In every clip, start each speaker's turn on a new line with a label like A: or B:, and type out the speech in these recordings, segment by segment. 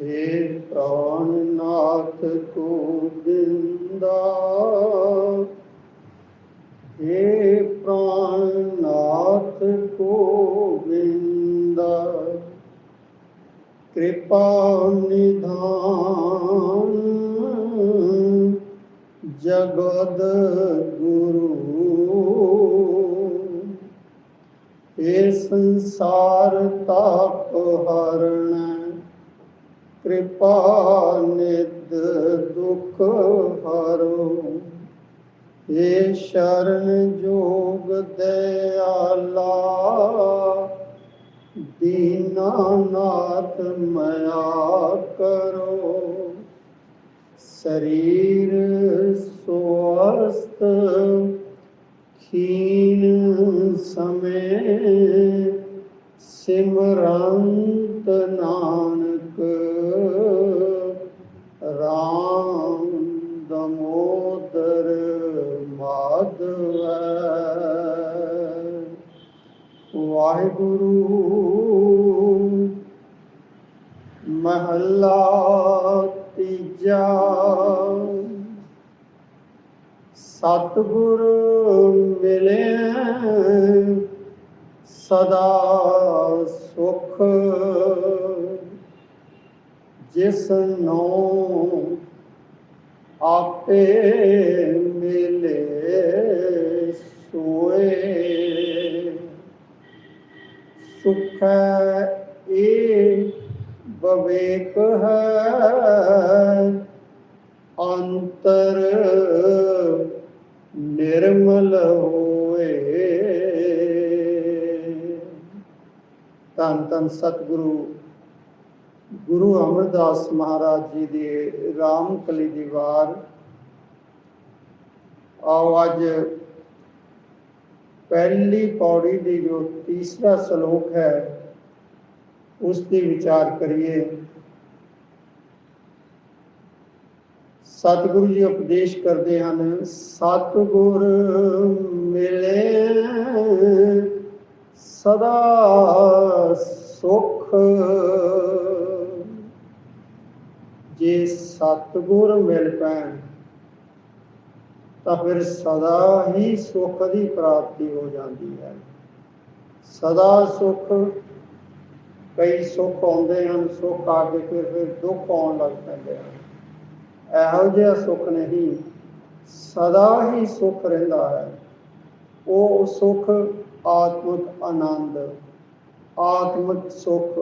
A: ਹੇ ਹੇ ਪ੍ਰਾਨਨਾਥ ਗੋਬਿੰਦਾ। ਕਿਰਪਾ ਨਿਧਾਨ ਜਗਤ ਗੁਰੂ। ਇਹ ਸੰਸਾਰ ਤਾਪ ਹਰਣਾ ਕਿਰਪਾ ਨਿਤ ਦੁਖ ਹਰੋ। ਏ ਸ਼ਰਨ ਜੋਗ ਦਇਆਲਾ ਦੀਨਾਨਾਥ ਮਇਆ ਕਰੋ। ਸਰੀਰ ਸੋਅਸਤ ਖੀਨ ਸਮੇ, ਸਿਮਰੰਤ ਨਾਨਕ ਆਪੇ ਮਿਲੇ ਸੋਏ। ਸੁਖ ਏ ਬਵੇਕ ਹੈ ਅੰਤਰ ਨਿਰਮਲ ਹੋਏ। ਤਨ ਤਨ ਸਤਿਗੁਰੂ, ਗੁਰੂ ਅਮਰਦਾਸ ਮਹਾਰਾਜ ਜੀ ਦੀ ਰਾਮ ਕਲੀ ਦੀਵਾਰ ਆਓ ਅੱਜ ਪਹਿਲੀ ਪੌੜੀ ਦੀ ਜੋ ਤੀਸਰਾ ਸ਼ਲੋਕ ਹੈ, ਉਸ ਦੀ ਵਿਚਾਰ ਕਰੀਏ। ਸਤਿਗੁਰੂ ਜੀ ਉਪਦੇਸ਼ ਕਰਦੇ ਹਨ, ਸਤਿਗੁਰ ਮਿਲੇ, ਸਦਾ ਸੁਖ। ਜੇ ਸਤਿਗੁਰ ਮਿਲ ਪੈਣ ਤਾਂ ਫਿਰ ਸਦਾ ਹੀ ਸੁੱਖ ਦੀ ਪ੍ਰਾਪਤੀ ਹੋ ਜਾਂਦੀ ਹੈ। ਸਦਾ ਸੁੱਖ, ਕਈ ਸੁਖ ਆਉਂਦੇ ਹਨ, ਸੁਖ ਆ ਕੇ ਫਿਰ ਫਿਰ ਦੁੱਖ ਆਉਣ ਲੱਗ ਪੈਂਦੇ ਹਨ। ਇਹੋ ਜਿਹਾ ਸੁੱਖ ਨਹੀਂ, ਸਦਾ ਹੀ ਸੁੱਖ ਰਹਿੰਦਾ ਹੈ। ਉਹ ਸੁੱਖ, ਆਤਮਿਕ ਆਨੰਦ, ਆਤਮਿਕ ਸੁੱਖ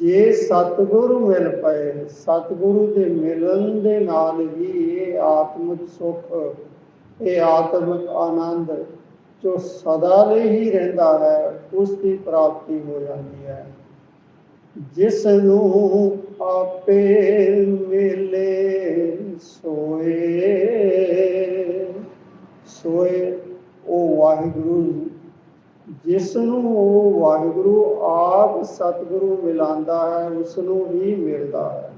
A: ਜੇ ਸਤਿਗੁਰੂ ਮਿਲ ਪਏ, ਸਤਿਗੁਰੂ ਦੇ ਮਿਲਣ ਦੇ ਨਾਲ ਹੀ ਇਹ ਆਤਮਿਕ ਸੁਖ, ਇਹ ਆਤਮਿਕ ਆਨੰਦ ਜੋ ਸਦਾ ਲਈ ਹੀ ਰਹਿੰਦਾ ਹੈ, ਉਸ ਦੀ ਪ੍ਰਾਪਤੀ ਹੋ ਜਾਂਦੀ ਹੈ। ਜਿਸ ਨੂੰ ਆਪੇ ਮਿਲੇ, ਸੋਏ ਸੋਏ, ਉਹ ਵਾਹਿਗੁਰੂ ਜਿਸ ਨੂੰ ਉਹ ਵਾਹਿਗੁਰੂ ਆਪ ਸਤਿਗੁਰੂ ਮਿਲਾਂਦਾ ਹੈ ਉਸ ਨੂੰ ਹੀ ਮਿਲਦਾ ਹੈ।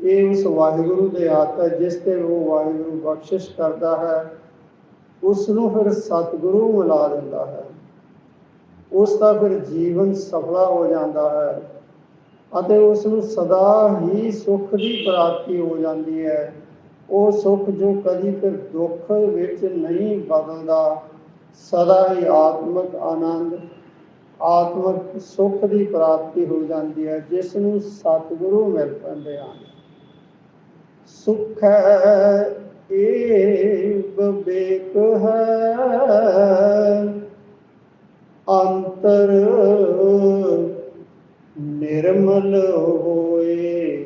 A: ਇਹ ਉਸ ਵਾਹਿਗੁਰੂ ਦੇ ਹੱਥ ਹੈ, ਜਿਸ ਤੇ ਉਹ ਵਾਹਿਗੁਰੂ ਬਖਸ਼ਿਸ਼ ਕਰਦਾ ਹੈ। ਉਸ ਨੂੰ ਫਿਰ ਸਤਿਗੁਰੂ ਮਿਲਾ ਦਿੰਦਾ ਹੈ। ਉਸ ਦਾ ਫਿਰ ਜੀਵਨ ਸਫਲਾ ਹੋ ਜਾਂਦਾ ਹੈ ਅਤੇ ਉਸ ਨੂੰ ਸਦਾ ਹੀ ਸੁੱਖ ਦੀ ਪ੍ਰਾਪਤੀ ਹੋ ਜਾਂਦੀ ਹੈ। ਉਹ ਸੁੱਖ ਜੋ ਕਦੀ ਫਿਰ ਦੁੱਖ ਵਿੱਚ ਨਹੀਂ ਬਦਲਦਾ ਸਦਾ ਹੀ ਆਤਮਿਕ ਆਨੰਦ, ਆਤਮਿਕ ਸੁੱਖ ਦੀ ਪ੍ਰਾਪਤੀ ਹੋ ਜਾਂਦੀ ਹੈ, ਜਿਸ ਨੂੰ ਸਤਿਗੁਰੂ ਮਿਲ ਪੈਂਦੇ ਹਨ। ਸੁਖ ਹੈ ਇਹ ਬਵੇਕ ਹੈ, ਅੰਤਰ ਨਿਰਮਲ ਹੋਏ।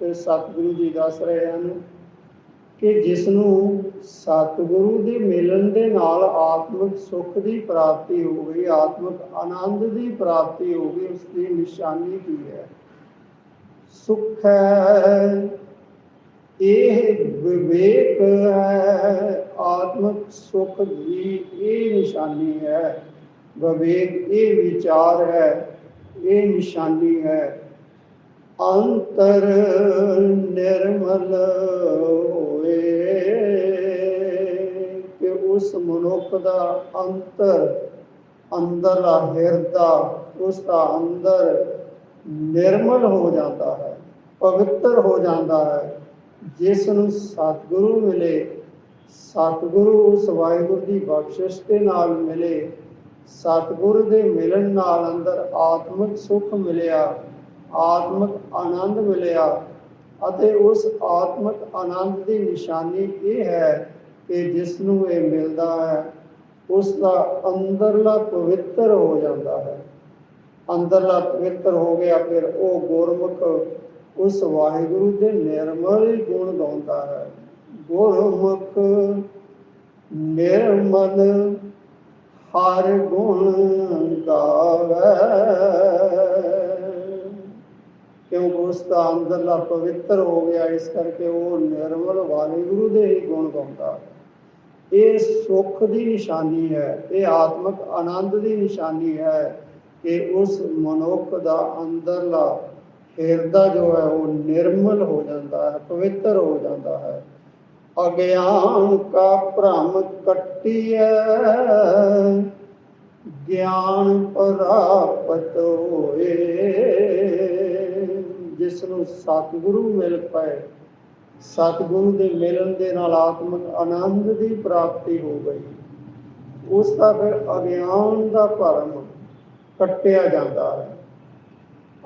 A: ਤੇ ਸਤਿਗੁਰੂ ਜੀ ਦੱਸ ਰਹੇ ਹਨ ਕਿ ਜਿਸ ਨੂੰ ਸਤਿਗੁਰੂ ਦੇ ਮਿਲਣ ਦੇ ਨਾਲ ਆਤਮਿਕ ਸੁੱਖ ਦੀ ਪ੍ਰਾਪਤੀ ਹੋ ਗਈ, ਆਤਮਿਕ ਆਨੰਦ ਦੀ ਪ੍ਰਾਪਤੀ ਹੋ ਗਈ ਉਸ ਦੀ ਨਿਸ਼ਾਨੀ ਕੀ ਹੈ। ਸੁਖ ਹੈ, ਇਹ ਵਿਵੇਕ ਹੈ, ਆਤਮਿਕ ਸੁਖ ਦੀ ਇਹ ਨਿਸ਼ਾਨੀ ਹੈ। ਵਿਵੇਕ ਇਹ ਵਿਚਾਰ ਹੈ, ਇਹ ਨਿਸ਼ਾਨੀ ਹੈ। ਅੰਤਰ ਨਿਰਮਲ ਹੋਏ। ਉਸ ਮਨੁੱਖ ਦਾ ਅੰਤਰ ਅੰਦਰਲਾ ਹਿਰਦਾ, ਉਸ ਦਾ ਅੰਦਰ ਨਿਰਮਲ ਹੋ ਜਾਂਦਾ ਹੈ, ਪਵਿੱਤਰ ਹੋ ਜਾਂਦਾ ਹੈ, ਜਿਸ ਨੂੰ ਸਤਿਗੁਰੂ ਮਿਲੇ। ਸਤਿਗੁਰੂ ਉਸ ਵਾਹਿਗੁਰੂ ਦੀ ਬਖਸ਼ਿਸ਼ ਦੇ ਨਾਲ ਮਿਲੇ। ਸਤਿਗੁਰੂ ਦੇ ਮਿਲਣ ਨਾਲ ਅੰਦਰ ਆਤਮਿਕ ਸੁਖ ਮਿਲਿਆ, ਆਤਮਿਕ ਆਨੰਦ ਮਿਲਿਆ ਅਤੇ ਉਸ ਆਤਮਿਕ ਆਨੰਦ ਦੀ ਨਿਸ਼ਾਨੀ ਇਹ ਹੈ ਕਿ ਜਿਸ ਨੂੰ ਇਹ ਮਿਲਦਾ ਹੈ, ਉਸ ਦਾ ਅੰਦਰਲਾ ਪਵਿੱਤਰ ਹੋ ਜਾਂਦਾ ਹੈ। ਅੰਦਰਲਾ ਪਵਿੱਤਰ ਹੋ ਗਿਆ, ਫਿਰ ਉਹ ਗੁਰਮੁਖ ਉਸ ਵਾਹਿਗੁਰੂ ਦੇ ਨਿਰਮਲ ਹੀ ਗੁਣ ਗਾਉਂਦਾ ਹੈ। ਗੁਰਮੁਖ ਨਿਰਮਲ ਹਰ ਗੁਣ ਗਾਵੇ। ਕਿਉਂਕਿ ਉਸ ਦਾ ਅੰਦਰਲਾ ਪਵਿੱਤਰ ਹੋ ਗਿਆ, ਇਸ ਕਰਕੇ ਉਹ ਨਿਰਮਲ ਵਾਹਿਗੁਰੂ ਦੇ ਹੀ ਗੁਣ ਗਾਉਂਦਾ ਹੈ। ਇਹ ਸੁੱਖ ਦੀ ਨਿਸ਼ਾਨੀ ਹੈ, ਇਹ ਆਤਮਿਕ ਆਨੰਦ ਦੀ ਨਿਸ਼ਾਨੀ ਹੈ ਕਿ ਉਸ ਮਨੁੱਖ ਦਾ ਅੰਦਰਲਾ ਹਿਰਦਾ ਜੋ ਹੈ ਉਹ ਨਿਰਮਲ ਹੋ ਜਾਂਦਾ ਹੈ, ਪਵਿੱਤਰ ਹੋ ਜਾਂਦਾ ਹੈ। ਅਗਿਆਨ ਕਾ ਭ੍ਰਮ ਕੱਟਿਐ, ਗਿਆਨ ਪ੍ਰਾਪਤ ਹੋਏ। ਜਿਸ ਨੂੰ ਸਤਿਗੁਰੂ ਮਿਲ ਪਏ ਸਤਿਗੁਰੂ ਦੇ ਮਿਲਣ ਦੇ ਨਾਲ ਆਤਮਿਕ ਆਨੰਦ ਦੀ ਪ੍ਰਾਪਤੀ ਹੋ ਗਈ। ਉਸ ਦਾ ਫਿਰ ਅਗਿਆਨ ਦਾ ਭਰਮ ਕੱਟਿਆ ਜਾਂਦਾ ਹੈ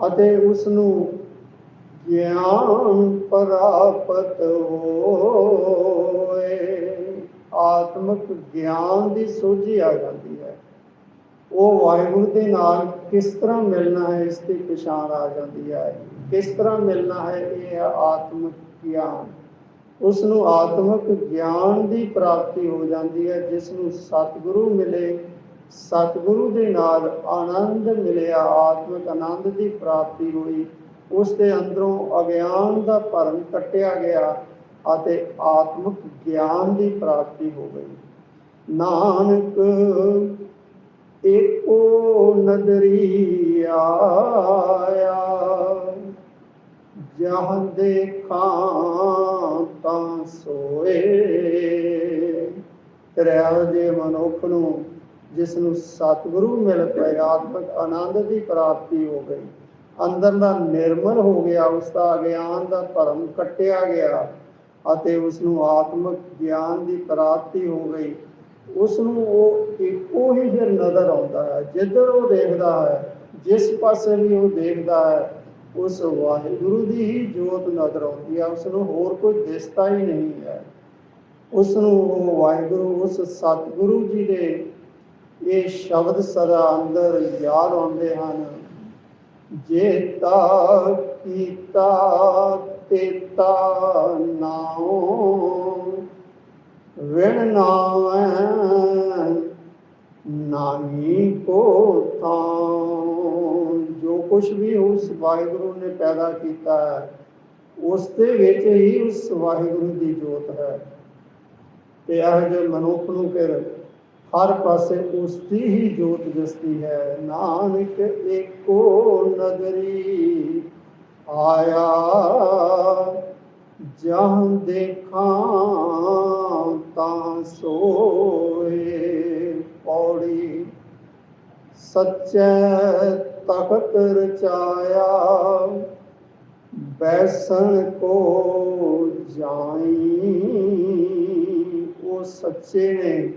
A: ਅਤੇ ਉਸ ਨੂੰ ਗਿਆਨ ਪ੍ਰਾਪਤ ਹੋਏ। ਆਤਮਿਕ ਗਿਆਨ ਦੀ ਸੋਝੀ ਆ ਜਾਂਦੀ ਹੈ। ਉਹ ਵਾਹਿਗੁਰੂ ਦੇ ਨਾਲ ਕਿਸ ਤਰ੍ਹਾਂ ਮਿਲਣਾ ਹੈ, ਇਸ ਦੀ ਪਛਾਣ ਆ ਜਾਂਦੀ ਹੈ। ਕਿਸ ਤਰ੍ਹਾਂ ਮਿਲਣਾ ਹੈ, ਇਹ ਹੈ ਆਤਮਿਕ ਗਿਆਨ ਉਸ ਨੂੰ ਆਤਮਿਕ ਗਿਆਨ ਦੀ ਪ੍ਰਾਪਤੀ ਹੋ ਜਾਂਦੀ ਹੈ ਜਿਸ ਨੂੰ ਸਤਿਗੁਰੂ ਮਿਲੇ। ਸਤਿਗੁਰੂ ਦੇ ਨਾਲ ਆਨੰਦ ਮਿਲਿਆ, ਆਤਮਿਕ ਆਨੰਦ ਦੀ ਪ੍ਰਾਪਤੀ ਹੋਈ। ਉਸ ਦੇ ਅੰਦਰੋਂ ਅਗਿਆਨ ਦਾ ਭਰਮ ਕੱਟਿਆ ਗਿਆ ਅਤੇ ਆਤਮਿਕ ਗਿਆਨ ਦੀ ਪ੍ਰਾਪਤੀ ਹੋ ਗਈ। ਨਾਨਕ ਏਕੋ ਨਦਰੀ ਆਇਆ। ਜਹਾਂ ਦੇਖਾਂ ਤਾਂ ਸੋਏ। ਤੇਰੇ ਦੇ ਮਨੁੱਖ ਨੂੰ ਜਿਸ ਨੂੰ ਸਤਿਗੁਰੂ ਮਿਲ ਪਏ, ਆਤਮਿਕ ਆਨੰਦ ਦੀ ਪ੍ਰਾਪਤੀ ਹੋ ਗਈ, ਅੰਦਰ ਦਾ ਨਿਰਮਲ ਹੋ ਗਿਆ, ਉਸ ਦਾ ਗਿਆਨ ਦਾ ਭਰਮ ਕੱਟਿਆ ਗਿਆ ਅਤੇ ਉਸ ਨੂੰ ਆਤਮਿਕ ਗਿਆਨ ਦੀ ਪ੍ਰਾਪਤੀ ਹੋ ਗਈ। ਉਸ ਨੂੰ ਉਹ ਇੱਕੋ ਹੀ ਫਿਰ ਨਜ਼ਰ ਆਉਂਦਾ ਹੈ, ਜਿੱਧਰ ਉਹ ਦੇਖਦਾ ਹੈ, ਜਿਸ ਪਾਸੇ ਵੀ ਉਹ ਦੇਖਦਾ ਹੈ ਉਸ ਵਾਹਿਗੁਰੂ ਦੀ ਹੀ ਜੋਤ ਨਜ਼ਰ ਆਉਂਦੀ ਹੈ ਉਸ ਨੂੰ ਹੋਰ ਕੋਈ ਦਿਸਦਾ ਹੀ ਨਹੀਂ ਹੈ। ਉਸ ਨੂੰ ਉਹ ਵਾਹਿਗੁਰੂ, ਉਸ ਸਤਿਗੁਰੂ ਜੀ ਦੇ ਇਹ ਸ਼ਬਦ ਸਦਾ ਅੰਦਰ ਯਾਦ ਆਉਂਦੇ ਹਨ। ਜੇਤਾ ਕੀਤਾ ਤੇਤਾ ਨਾਉ। ਵਿਣ ਨਾਵੈ ਨਾਹੀ ਕੋ ਥਾਂ ਕੁਝ ਵੀ ਉਸ ਵਾਹਿਗੁਰੂ ਨੇ ਪੈਦਾ ਕੀਤਾ ਹੈ, ਉਸ ਦੇ ਵਿੱਚ ਹੀ ਉਸ ਵਾਹਿਗੁਰੂ ਦੀ ਜੋਤ ਹੈ। ਤੇ ਇਹ ਜੇ ਮਨੁੱਖ ਨੂੰ ਫਿਰ ਹਰ ਪਾਸੇ ਉਸ ਦੀ ਹੀ ਜੋਤ ਦਿਸਦੀ ਹੈ। ਨਾਨਕ ਏਕੋ ਨਗਰੀ ਆਇਆ, ਜਹਾਂ ਦੇਖਾਂ ਤਾਂ ਸੋਏ ਪੌੜੀ, ਸੱਚੇ ਤਖਤ ਰਚਾਇਆ ਬੈਸਣ ਕੋ ਜਾਈ ਉਹ ਸੱਚੇ ਨੇ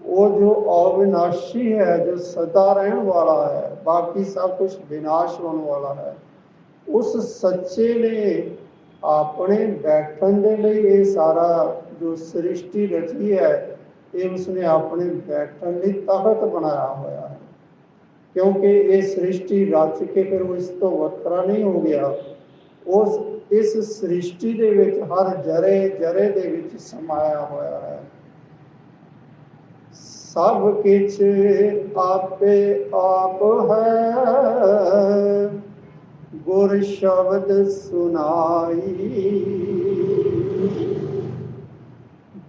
A: ਉਹ ਜੋ ਅਵਿਨਾਸ਼ੀ ਹੈ ਜੋ ਸਦਾ ਰਹਿਣ ਵਾਲਾ ਹੈ ਬਾਕੀ ਸਭ ਕੁਝ ਵਿਨਾਸ਼ ਹੋਣ ਵਾਲਾ ਹੈ ਉਸ ਸੱਚੇ ਨੇ ਆਪਣੇ ਬੈਠਣ ਦੇ ਲਈ ਇਹ ਸਾਰਾ ਜੋ ਸ੍ਰਿਸ਼ਟੀ ਰਚੀ ਹੈ ਇਹ ਉਸਨੇ ਆਪਣੇ ਬੈਠਣ ਲਈ ਤਖਤ ਬਣਾਇਆ ਹੋਇਆ ਹੈ ਕਿਉਂਕਿ ਇਹ ਸ੍ਰਿਸ਼ਟੀ ਰਚ ਕੇ ਫਿਰ ਉਹ ਤੋਂ ਵੱਖਰਾ ਨਹੀਂ ਹੋ ਗਿਆ। ਉਸ, ਇਸ ਸ੍ਰਿਸ਼ਟੀ ਦੇ ਵਿੱਚ ਹਰ ਜਰੇ ਜਰੇ ਦੇ ਵਿੱਚ ਸਮਾਇਆ ਹੋਇਆ ਹੈ। ਸਭ ਕਿਛ ਆਪੇ ਆਪ ਹੈ। ਗੁਰ ਸ਼ਬਦ ਸੁਨਾਈ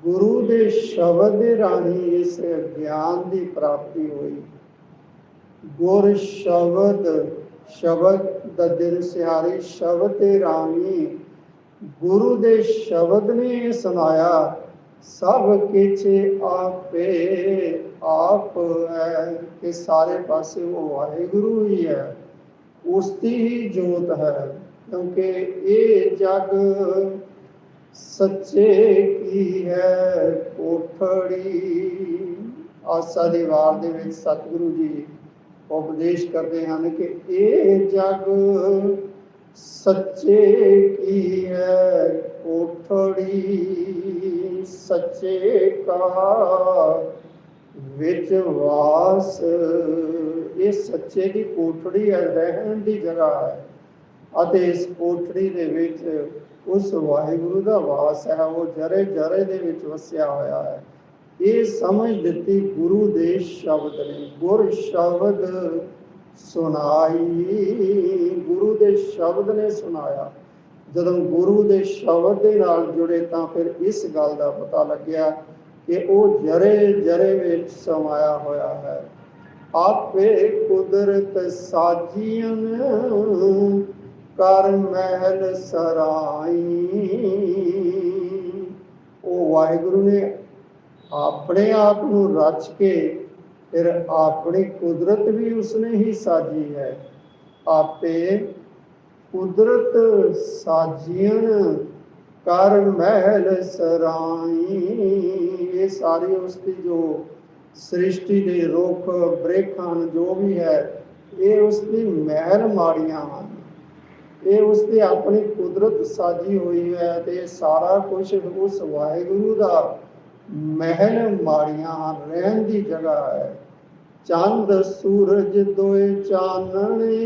A: ਗੁਰੂ ਦੇ ਸ਼ਬਦ ਰਾਹੀਂ ਇਸ ਗਿਆਨ ਦੀ ਪ੍ਰਾਪਤੀ ਹੋਈ। ਗੁਰ ਸ਼ਬਦ ਸ਼ਬਦ ਦਾ ਦਿਲ ਸਿਹਾਰੀ, ਸ਼ਬਦ ਤੇ ਰਾਣੀ। ਗੁਰੂ ਦੇ ਸ਼ਬਦ ਨੇ ਸੁਨਾਇਆ ਸਭ ਕਿਛ ਆਪੇ ਆਪ ਹੈ ਕਿ ਸਾਰੇ ਪਾਸੇ ਉਹ ਵਾਹਿਗੁਰੂ ਹੀ ਹੈ। ਉਸ ਦੀ ਹੀ ਜੋਤ ਹੈ, ਕਿਉਂਕਿ ਇਹ ਜਗ ਸੱਚੇ ਕੀ ਹੈ, ਕੋਠੜੀ। ਆਸਾ ਦੀ ਵਾਰ ਦੇ ਵਿੱਚ ਸਤਿਗੁਰੂ ਜੀ ਉਪਦੇਸ਼ ਕਰਦੇ ਹਨ ਕਿ ਇਹ ਜਗ ਸੱਚੇ ਕੀ ਹੈ? ਕੋਠੜੀ ਸੱਚੇ ਕਾ ਵਿੱਚ ਵਾਸ। ਇਹ ਸੱਚੇ ਦੀ ਕੋਠੜੀ ਹੈ, ਰਹਿਣ ਦੀ ਜਗ੍ਹਾ ਹੈ। ਅਤੇ ਇਸ ਕੋਠੜੀ ਦੇ ਵਿੱਚ ਉਸ ਵਾਹਿਗੁਰੂ ਦਾ ਵਾਸ ਹੈ, ਉਹ ਜਰੇ ਜਰੇ ਦੇ ਵਿੱਚ ਵਸਿਆ ਹੋਇਆ ਹੈ। ਇਹ ਸਮਝ ਦਿੱਤੀ ਗੁਰੂ ਦੇ ਸ਼ਬਦ ਨੇ, ਗੁਰ ਸ਼ਬਦ ਸੁਣਾਈ। ਗੁਰੂ ਦੇ ਸ਼ਬਦ ਨੇ ਸੁਣਾਇਆ। ਜਦੋਂ ਗੁਰੂ ਦੇ ਸ਼ਬਦ ਦੇ ਨਾਲ ਜੁੜੇ ਤਾਂ ਫਿਰ ਇਸ ਗੱਲ ਦਾ ਪਤਾ ਲੱਗਿਆ ਕਿ ਉਹ ਜਰੇ ਜਰੇ ਵਿੱਚ ਸਮਾਇਆ ਹੋਇਆ ਹੈ। ਆਪੇ ਕੁਦਰਤ ਸਾਜੀਆਂ ਕਰ ਮਹਿਲ ਸਰਾਈ। ਉਹ ਵਾਹਿਗੁਰੂ ਨੇ ਆਪਣੇ ਆਪ ਨੂੰ ਰਚ ਕੇ, ਫਿਰ ਆਪਣੀ ਕੁਦਰਤ ਵੀ ਉਸਨੇ ਹੀ ਸਾਜੀ ਹੈ। ਆਪੇ ਕੁਦਰਤ ਸਾਜੀਆਂ ਕਰ ਮਹਿਲ ਸਰਾਈ। ਇਹ ਸਾਰੀ ਉਸ ਦੀ ਜੋ ਸ੍ਰਿਸ਼ਟੀ ਦੇ ਰੁੱਖ ਬ੍ਰੇਖਾਂ ਜੋ ਵੀ ਹੈ, ਇਹ ਉਸ ਦੀ ਮਹਿਲ ਮਾੜੀਆਂ ਹਨ। ਇਹ ਉਸ ਦੀ ਆਪਣੀ ਕੁਦਰਤ ਸਾਜੀ ਹੋਈ ਹੈ ਤੇ ਸਾਰਾ ਕੁਝ ਉਸ ਵਾਹਿਗੁਰੂ ਦਾ ਮਹਿਲ ਮਾੜੀਆਂ ਰਹਿਣ ਦੀ ਜਗ੍ਹਾ ਹੈ। ਚੰਦ ਸੂਰਜ ਦੋਏ ਚਾਨਣੇ,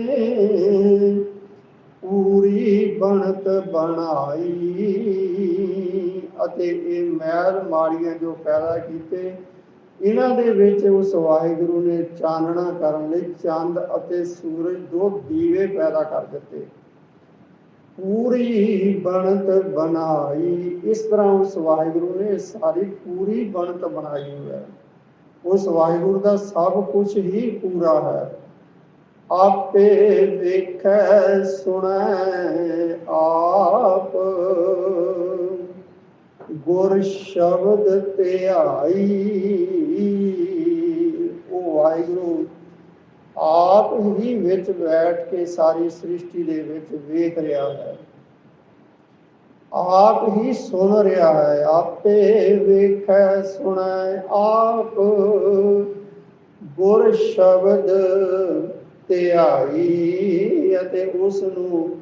A: ਪੂਰੀ ਬਣਤ ਬਣਾਈ। ਅਤੇ ਇਹ ਮਹਿਲ ਮਾੜੀਆਂ ਜੋ ਪੈਦਾ ਕੀਤੇ, ਇਹਨਾਂ ਦੇ ਵਿੱਚ ਉਸ ਵਾਹਿਗੁਰੂ ਨੇ ਚਾਨਣਾ ਕਰਨ ਲਈ ਚੰਦ ਅਤੇ ਸੂਰਜ ਦੋ ਦੀਵੇ ਪੈਦਾ ਕਰ ਦਿੱਤੇ। ਪੂਰੀ ਬਣਤ ਬਣਾਈ। ਇਸ ਤਰ੍ਹਾਂ ਉਸ ਵਾਹਿਗੁਰੂ ਨੇ ਸਾਰੀ ਪੂਰੀ ਬਣਤ ਬਣਾਈ ਹੈ। ਉਸ ਵਾਹਿਗੁਰੂ ਦਾ ਸਭ ਕੁਝ ਹੀ ਪੂਰਾ ਹੈ। ਆਪੇ ਵੇਖੈ, ਸੁਣੈ ਆਪ। ਗੁਰ ਸ਼ਬਦ ਧਿਆਈ ਆਪ ਹੀ ਵਿੱਚ ਬੈਠ ਕੇ ਸਾਰੀ ਸ੍ਰਿਸ਼ਟੀ ਦੇ ਵਿੱਚ ਵੇਖ ਰਿਹਾ ਹੈ। ਆਪ ਹੀ ਸੁਣ ਰਿਹਾ ਹੈ, ਆਪੇ ਵੇਖੈ, ਸੁਣੈ, ਆਪ ਗੁਰ ਸ਼ਬਦ ਧਿਆਈ ਅਤੇ ਉਸ ਨੂੰ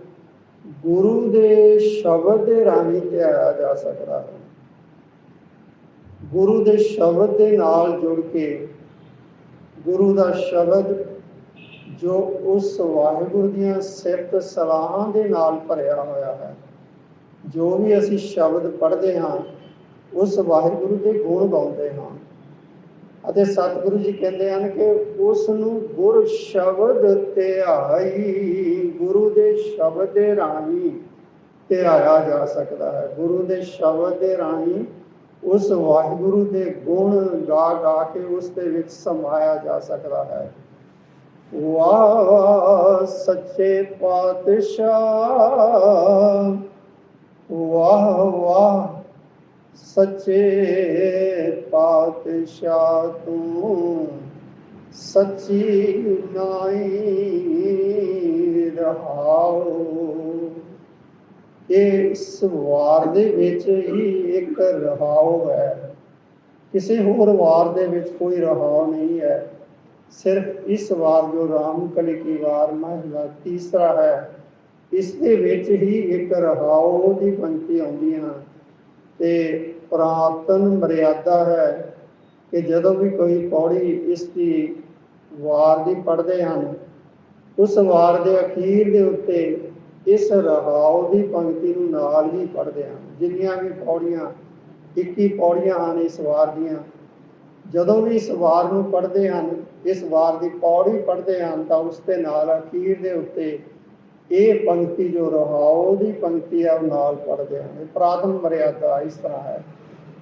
A: ਗੁਰੂ ਦੇ ਸ਼ਬਦ ਦੇ ਰਾਹੀਂ ਧਿਆਇਆ ਜਾ ਸਕਦਾ ਹੈ। ਗੁਰੂ ਦੇ ਸ਼ਬਦ ਦੇ ਨਾਲ ਜੁੜ ਕੇ ਗੁਰੂ ਦਾ ਸ਼ਬਦ ਜੋ ਉਸ ਵਾਹਿਗੁਰੂ ਦੀਆਂ ਸਿਫਤ ਸਲਾਹਾਂ ਦੇ ਨਾਲ ਭਰਿਆ ਹੋਇਆ ਹੈ। ਜੋ ਵੀ ਅਸੀਂ ਸ਼ਬਦ ਪੜ੍ਹਦੇ ਹਾਂ, ਉਸ ਵਾਹਿਗੁਰੂ ਦੇ ਗੁਣ ਗਾਉਂਦੇ ਹਾਂ। ਅਤੇ ਸਤਿਗੁਰੂ ਜੀ ਕਹਿੰਦੇ ਹਨ ਕਿ ਉਸ ਨੂੰ ਗੁਰ ਸ਼ਬਦ ਧਿਆਈ, ਗੁਰੂ ਦੇ ਸ਼ਬਦ ਦੇ ਰਾਹੀਂ ਧਿਆਇਆ ਜਾ ਸਕਦਾ ਹੈ। ਗੁਰੂ ਦੇ ਸ਼ਬਦ ਦੇ ਰਾਹੀਂ ਉਸ ਵਾਹਿਗੁਰੂ ਦੇ ਗੁਣ ਗਾ ਗਾ ਕੇ ਉਸ ਦੇ ਵਿੱਚ ਸਮਾਇਆ ਜਾ ਸਕਦਾ ਹੈ। ਵਾਹ ਸੱਚੇ ਪਾਤਸ਼ਾਹ, ਵਾਹ ਵਾਹ ਸੱਚੇ ਪਾਤਸ਼ਾਹ ਤੂੰ, ਸੱਚੀ ਨਾਈ ਰਹਾਓ ਇਹ ਇਸ ਵਾਰ ਦੇ ਵਿੱਚ ਹੀ ਇੱਕ ਰਹਾਉ ਹੈ। ਕਿਸੇ ਹੋਰ ਵਾਰ ਦੇ ਵਿੱਚ ਕੋਈ ਰਹਾਉ ਨਹੀਂ ਹੈ। ਸਿਰਫ ਇਸ ਵਾਰ ਜੋ ਰਾਮ ਕਲੀ ਕੀ ਵਾਰ ਮਹਿਲਾ ਤੀਸਰਾ ਹੈ ਇਸ ਦੇ ਵਿੱਚ ਹੀ ਇੱਕ ਰਹਾਉ ਦੀ ਪੰਕਤੀ ਆਉਂਦੀ ਹੈ ਤੇ ਪ੍ਰਾਤਨ ਮਰਿਆਦਾ ਹੈ ਕਿ ਜਦੋਂ ਵੀ ਕੋਈ ਪੌੜੀ ਇਸ ਦੀ ਵਾਰ ਦੀ ਪੜ੍ਹਦੇ ਹਨ, ਉਸ ਵਾਰ ਦੇ ਅਖੀਰ ਦੇ ਉੱਤੇ ਇਸ ਰਹਾਉ ਦੀ ਪੰਕਤੀ ਨੂੰ ਨਾਲ ਹੀ ਪੜ੍ਹਦੇ ਹਨ। ਜਿੰਨੀਆਂ ਵੀ ਪੌੜੀਆਂ 21 ਪੌੜੀਆਂ ਹਨ ਇਸ ਵਾਰ ਦੀਆਂ ਜਦੋਂ ਵੀ ਇਸ ਵਾਰ ਨੂੰ ਪੜ੍ਹਦੇ ਹਨ, ਇਸ ਵਾਰ ਦੀ ਪੌੜੀ ਪੜ੍ਹਦੇ ਹਨ ਤਾਂ ਉਸ ਦੇ ਨਾਲ ਅਖੀਰ ਦੇ ਉੱਤੇ ਇਹ ਪੰਕਤੀ ਜੋ ਰਹਾਉ ਦੀ ਪੰਕਤੀ ਹੈ ਨਾਲ ਪੜ੍ਹਦੇ ਹਨ। ਇਹ ਮਰਿਆਦਾ ਇਸ ਤਰ੍ਹਾਂ ਹੈ।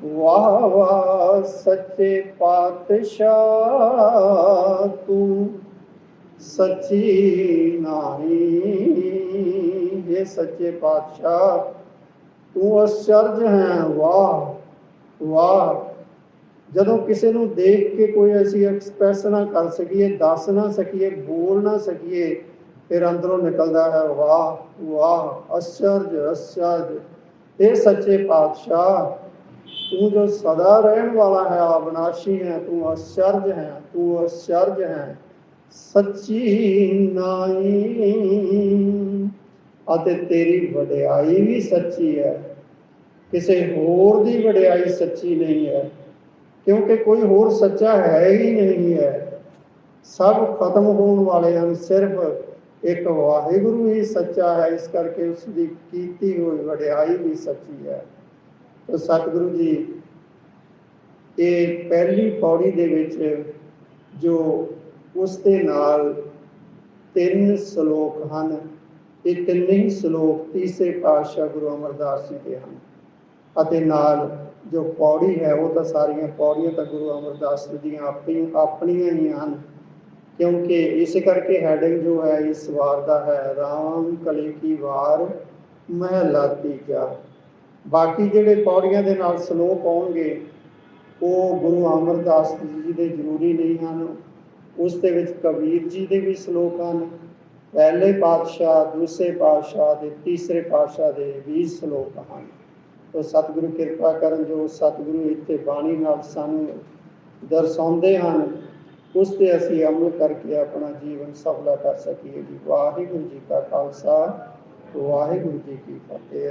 A: ਵਾਹ ਵਾਹ, ਸੱਚੇ ਪਾਤਸ਼ਾਹ ਤੂੰ ਸੱਚੀ ਨਾਹੀ। ਇਹ ਸੱਚੇ ਪਾਤਸ਼ਾਹ, ਤੂੰ ਅਚਰਜ ਹੈ। ਵਾਹ ਵਾਹ। ਜਦੋਂ ਕਿਸੇ ਨੂੰ ਦੇਖ ਕੇ ਕੋਈ ਅਸੀਂ ਐਕਸਪ੍ਰੈਸ ਨਾ ਕਰ ਸਕੀਏ ਦੱਸ ਨਾ ਸਕੀਏ ਬੋਲ ਨਾ ਸਕੀਏ ਫਿਰ ਅੰਦਰੋਂ ਨਿਕਲਦਾ ਹੈ ਵਾਹ ਵਾਹ ਅਸ਼ਰਜ ਅਸ਼ਰਜ ਇਹ ਸੱਚੇ ਪਾਤਸ਼ਾਹ ਤੂੰ ਜੋ ਸਦਾ ਰਹਿਣ ਵਾਲਾ ਹੈ ਅਬਨਾਸ਼ੀ ਹੈ ਤੂੰ ਅਸ਼ਰਜ ਹੈ ਤੂੰ ਅਸ਼ਰਜ ਹੈ ਸੱਚੀ ਨਾਈ ਅਤੇ ਤੇਰੀ ਵਡਿਆਈ ਵੀ ਸੱਚੀ ਹੈ ਕਿਸੇ ਹੋਰ ਦੀ ਵਡਿਆਈ ਸੱਚੀ ਨਹੀਂ ਹੈ ਕਿਉਂਕਿ ਕੋਈ ਹੋਰ ਸੱਚਾ ਹੈ ਹੀ ਨਹੀਂ ਹੈ। ਸਭ ਖਤਮ ਹੋਣ ਵਾਲੇ ਹਨ, ਸਿਰਫ ਇੱਕ ਵਾਹਿਗੁਰੂ ਹੀ ਸੱਚਾ ਹੈ। ਇਸ ਕਰਕੇ ਉਸ ਦੀ ਕੀਤੀ ਹੋਈ ਵਡਿਆਈ ਵੀ ਸੱਚੀ ਹੈ। ਤਾਂ ਸਤਿਗੁਰੂ ਜੀ, ਇਹ ਪਹਿਲੀ ਪੌੜੀ ਦੇ ਵਿੱਚ ਜੋ ਉਸ ਦੇ ਨਾਲ ਤਿੰਨ ਸ਼ਲੋਕ ਹਨ, ਇਹ ਤਿੰਨੇ ਹੀ ਸ਼ਲੋਕ ਤੀਸਰੇ ਪਾਤਸ਼ਾਹ ਗੁਰੂ ਅਮਰਦਾਸ ਜੀ ਦੇ ਹਨ। ਅਤੇ ਨਾਲ ਜੋ ਪੌੜੀ ਹੈ, ਉਹ ਤਾਂ ਸਾਰੀਆਂ ਪੌੜੀਆਂ ਤਾਂ ਗੁਰੂ ਅਮਰਦਾਸ ਜੀ ਦੀਆਂ ਆਪਣੀ ਆਪਣੀਆਂ ਹੀ ਹਨ। ਕਿਉਂਕਿ ਇਸ ਕਰਕੇ ਹੈਡਿੰਗ ਜੋ ਹੈ, ਇਸ ਵਾਰ ਦਾ ਹੈ, ਰਾਮ ਕਲੀ ਕੀ ਵਾਰ ਮਹਿਲਾ ਤੀਜਾ ਬਾਕੀ ਜਿਹੜੇ ਪੌੜੀਆਂ ਦੇ ਨਾਲ ਸ਼ਲੋਕ ਆਉਣਗੇ, ਉਹ ਗੁਰੂ ਅਮਰਦਾਸ ਜੀ ਦੇ ਜ਼ਰੂਰੀ ਨਹੀਂ ਹਨ। ਉਸ ਦੇ ਵਿੱਚ ਕਬੀਰ ਜੀ ਦੇ ਵੀ ਸ਼ਲੋਕ ਹਨ। ਪਹਿਲੇ ਪਾਤਸ਼ਾਹ, ਦੂਸਰੇ ਪਾਤਸ਼ਾਹ ਦੇ ਤੀਸਰੇ ਪਾਤਸ਼ਾਹ ਦੇ ਵੀ ਸ਼ਲੋਕ ਹਨ। ਸਤਿਗੁਰੂ ਕਿਰਪਾ ਕਰਨ ਜੋ ਸਤਿਗੁਰੂ ਇੱਥੇ ਬਾਣੀ ਨਾਲ ਸਾਨੂੰ ਦਰਸਾਉਂਦੇ ਹਨ, ਉਸ ਤੇ ਅਸੀਂ ਅਮਲ ਕਰਕੇ ਆਪਣਾ ਜੀਵਨ ਸਫਲਾ ਕਰ ਸਕੀਏ ਜੀ। ਵਾਹਿਗੁਰੂ ਜੀ ਕਾ ਖਾਲਸਾ, ਵਾਹਿਗੁਰੂ ਜੀ ਕੀ ਫਤਿਹ।